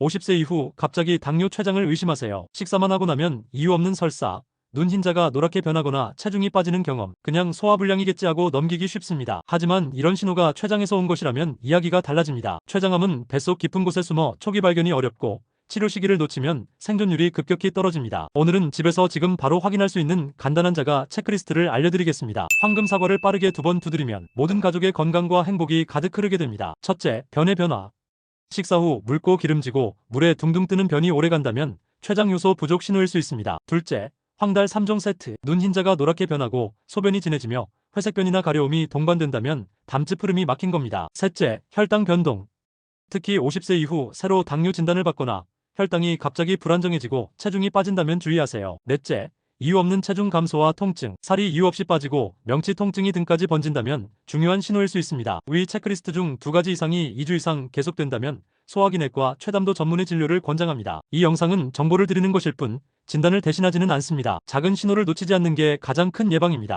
50세 이후 갑자기 당뇨 췌장을 의심하세요. 식사만 하고 나면 이유 없는 설사, 눈 흰자가 노랗게 변하거나 체중이 빠지는 경험, 그냥 소화불량이겠지 하고 넘기기 쉽습니다. 하지만 이런 신호가 췌장에서 온 것이라면 이야기가 달라집니다. 췌장암은 뱃속 깊은 곳에 숨어 초기 발견이 어렵고 치료 시기를 놓치면 생존율이 급격히 떨어집니다. 오늘은 집에서 지금 바로 확인할 수 있는 간단한 자가 체크리스트를 알려드리겠습니다. 황금 사과를 빠르게 두 번 두드리면 모든 가족의 건강과 행복이 가득 흐르게 됩니다. 첫째, 변의 변화. 식사 후 묽고 기름지고 물에 둥둥 뜨는 변이 오래 간다면 췌장 요소 부족 신호일 수 있습니다. 둘째, 황달 3종 세트. 눈 흰자가 노랗게 변하고 소변이 진해지며 회색변이나 가려움이 동반된다면 담즙 흐름이 막힌 겁니다. 셋째, 혈당 변동. 특히 50세 이후 새로 당뇨 진단을 받거나 혈당이 갑자기 불안정해지고 체중이 빠진다면 주의하세요. 넷째, 이유 없는 체중 감소와 통증, 살이 이유 없이 빠지고 명치 통증이 등까지 번진다면 중요한 신호일 수 있습니다. 위 체크리스트 중 두 가지 이상이 2주 이상 계속된다면 소화기내과 최담도 전문의 진료를 권장합니다. 이 영상은 정보를 드리는 것일 뿐 진단을 대신하지는 않습니다. 작은 신호를 놓치지 않는 게 가장 큰 예방입니다.